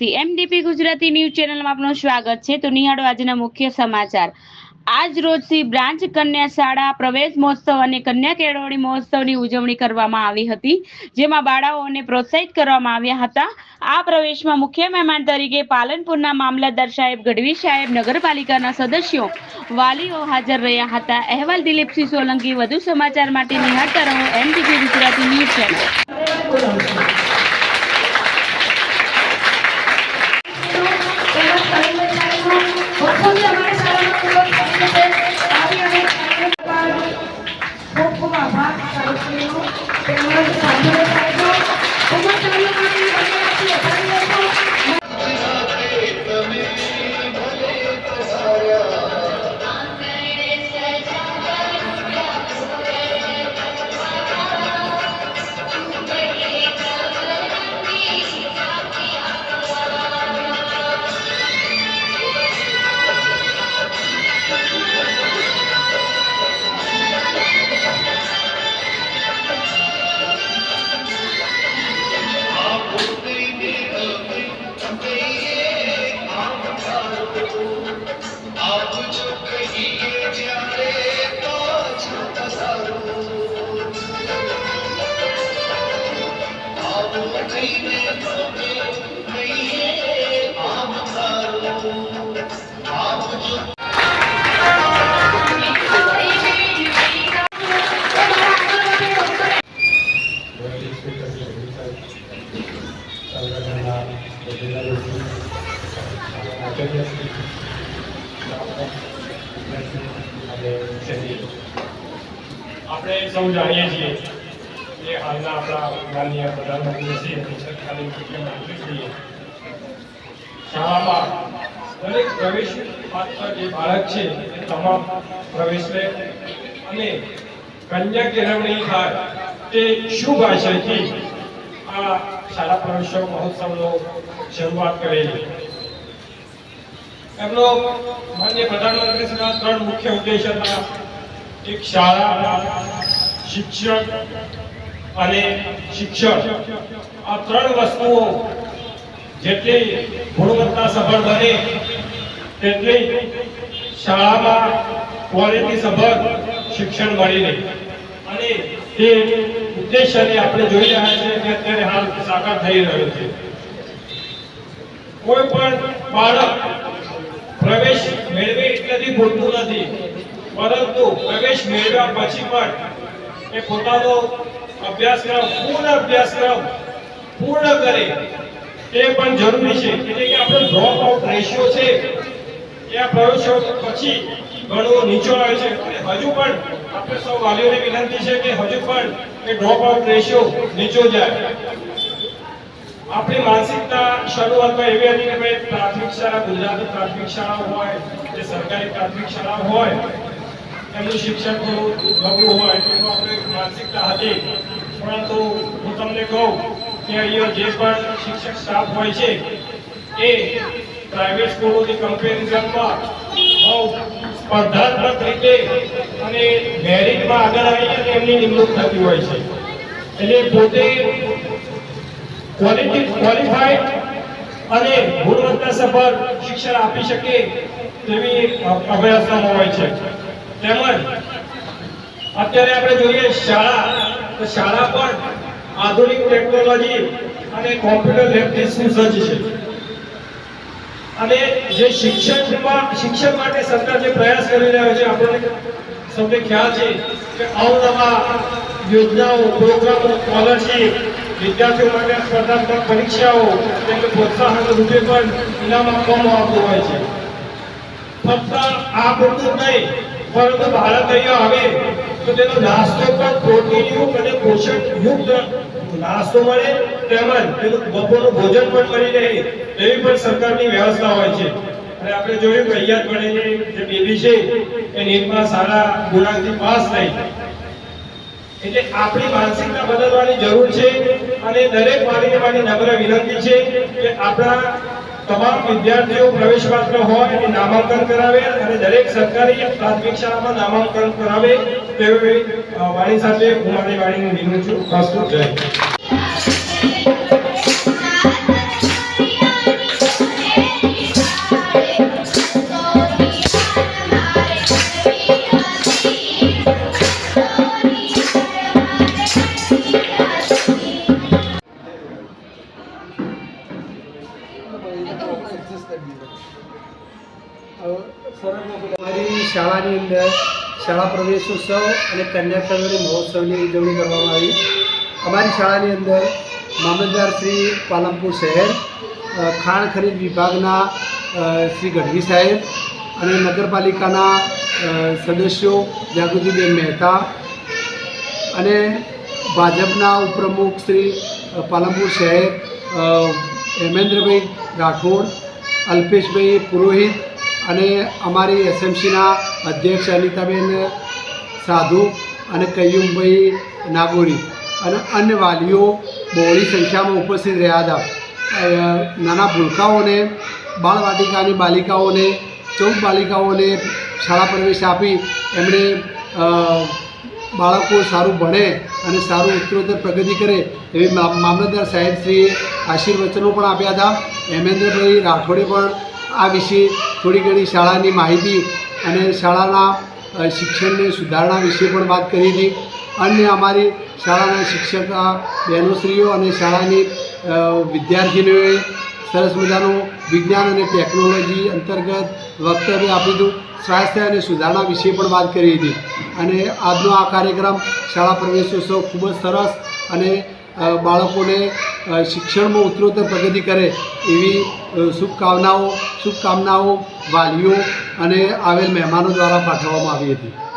હતી MDP Gujarati news ચેનલમાં આપનું સ્વાગત છે. તો નિહાળો આજના મુખ્ય સમાચાર. આજ રોજથી બ્રાન્ચ કન્યા શાળા, પ્રવેશ મહોત્સવ અને કન્યા કેળવણી મહોત્સવની ઉજવણી કરવામાં આવી હતી, જેમાં બાળાઓને પ્રોત્સાહિત કરવામાં આવ્યા હતા. આ પ્રવેશમાં મુખ્ય મહેમાન તરીકે પાલનપુરના મામલતદાર સાહેબ, ગઢવી સાહેબ, નગરપાલિકાના સદસ્યો વાલીઓ હાજર રહ્યા હતા. અહેવાલ દિલીપસિંહ સોલંકી, વધુ સમાચાર માટે નિહાળતા રહો એમડીપી ગુજરાતી ન્યૂઝ ચેનલ. આપણે સૌ જાણીએ છીએ કે હાલના આપણા માનનીય પ્રધાનમંત્રી શ્રી અમિત મુખ્યમંત્રી શાળામાં દરેક પ્રવેશ પાત્ર જે બાળક છે એ તમામ પ્રવેશ લે અને કન્યા કેળવણી થાય તે શુભ આશયથી આ શાળા પ્રવેશો મહોત્સવનો શરૂઆત કરેલી. એમનો માન્ય પ્રધાનમંત્રીશ્રીના ત્રણ મુખ્ય ઉદ્દેશ હતા એક શાળા શિક્ષક અને શિક્ષણ. આ ત્રણ વસ્તુઓ જેટલી ગુણવત્તા સફળ બને, તેટલી શાળામાં ક્વોલિટી સભર શિક્ષણ મળી રહે. અને તે ઉદ્દેશ્યને આપણે જોઈ રહ્યા છીએ કે અત્યારે હાલ સાકાર થઈ રહ્યો છે. કોઈ પણ બાળક પ્રવેશ મેળવે એટલેથી ભૂલતું નથી. પરંતુ પ્રવેશ મેળવ્યા પછી પણ એ પોતાનો અભ્યાસક્રમ, પૂર્ણ અભ્યાસક્રમ પૂર્ણ કરે તે પણ જરૂરી છે. એટલે કે આપણો ડ્રોપ આઉટ રેશિયો છે, એ આ પ્રવેશો પછી ઘણો નીચો આવે છે. હજુ પણ આપણે સૌ વાલીઓને વિનંતી છે કે હજુ પણ એ ડ્રોપ આઉટ રેશિયો નીચો જાય. આપણી માનસિકતા શરૂઆતમાં એવી હતી કે ભાઈ પ્રાથમિક શાળા, ગુજરાતી પ્રાથમિક શાળા હોય, કે સરકારી પ્રાથમિક શાળા હોય, એમનું શિક્ષણ થોડું નબળું હોય એવી આપણી માનસિકતા હતી. પરંતુ હું તમને કહું કે અહીંયા જે પણ શિક્ષક સ્ટાફ હોય છે, એ પ્રાઇવેટ સ્કૂલોની કમ્પેરિઝનમાં બહુ સ્પર્ધાત્મક રીતે અને મેરિટમાં આગળ આવીને એમની નિમણૂક થતી હોય છે. એટલે પોતે ક્વોલિફાઈડ અને ગુણવત્તાસભર શિક્ષણ આપી શકે તેવી અભ્યાસક્રમો હોય છે. તેમજ અત્યારે આપણે જોઈએ શાળા, તો શાળા પણ આધુનિક ટેકનોલોજી અને કોમ્પ્યુટર લેબથી સુસજ્જ છે. અને જે શિક્ષણમાં શિક્ષણ માટે સરકાર જે પ્રયાસ કરી રહ્યો છે, આપણને સૌને ખ્યાલ છે કે અવનવા યોજનાઓ, પ્રોગ્રામો, સ્કોલરશીપ વિદ્યાર્થીઓ માટે સ્પર્ધાત્મક પરીક્ષાઓ એટલે પ્રોત્સાહન રૂપે પણ ઇનામ આપવામાં આવતું હોય છે. ફક્ત આ પૂરતું નહીં, પરંતુ ભારત અહીંયા આવે તો તેનો નાસ્તો પણ પ્રોટીનયુક્ત અને પોષણયુક્ત નાસ્તો મળે, તેમજ તેનું બપોરનું ભોજન પણ મળી રહે, એવી પણ સરકારની વ્યવસ્થા હોય છે. અને આપણે જોયું કે અહીંયા જે બેબી છે, એ નીટમાં સારા ગુણાંકથી પાસ થઈ. એટલે આપણી માનસિકતા બદલવાની જરૂર છે અને દરેક વાલીને મારી નમ્ર વિનંતી છે કે આપણા તમામ વિદ્યાર્થીઓ પ્રવેશ પાત્ર હોય એને નામાંકન કરાવે અને દરેક સરકારી પ્રાથમિક શાળામાં નામાંકન કરાવે તેવી વાણી સાથે હું મારી વાણીને વિનંતી પ્રસ્તુત જય અમારી શાળાની અંદર શાળા પ્રવેશોત્સવ અને કન્યાકુમારી મહોત્સવની ઉજવણી કરવામાં આવી. અમારી શાળાની અંદર મામલતદાર શ્રી પાલનપુર શહેર ખાણ ખરીદ વિભાગના શ્રી ગઢવી સાહેબ અને નગરપાલિકાના સદસ્યો જાગૃતિબેન મહેતા અને ભાજપના ઉપપ્રમુખ શ્રી પાલમપુર શહેર હેમેન્દ્રભાઈ રાઠોડ, અલ્પેશભાઈ પુરોહિત અને અમારી એસએમસીના અધ્યક્ષ અનિતાબેન સાધુ અને કૈયુમભાઈ નાગોરી અને અન્ય વાલીઓ બહોળી સંખ્યામાં ઉપસ્થિત રહ્યા હતા. નાના ભૂલકાઓને બાળવાટિકાની બાલિકાઓને, ચૌદ બાલિકાઓને શાળા પ્રવેશ આપી એમણે બાળકો સારું ભણે અને સારું ઉત્તરોત્તર પ્રગતિ કરે એવી મામલતદાર સાહેબશ્રીએ આશીર્વચનો પણ આપ્યા હતા. હેમેન્દ્રભાઈ રાઠોડે પણ આ વિશે થોડી ઘણી શાળાની માહિતી અને શાળાના શિક્ષણને સુધારણા વિશે પણ વાત કરી હતી. અન્ય અમારી શાળાના શિક્ષક બહેનોશ્રીઓ અને શાળાની વિદ્યાર્થીનીઓએ સરસ મજાનું વિજ્ઞાન અને ટેકનોલોજી અંતર્ગત વક્તવ્ય આપ્યું હતું સ્વાસ્થ્ય અને સુધારણા વિશે પણ વાત કરી હતી. અને આજનો આ કાર્યક્રમ શાળા પ્રવેશોત્સવ ખૂબ જ સરસ અને બાળકોને શિક્ષણમાં ઉત્તરોત્તર પ્રગતિ કરે એવી શુભકામનાઓ શુભકામનાઓ, વાલીઓ અને આવેલ મહેમાનો દ્વારા પાઠવવામાં આવી હતી.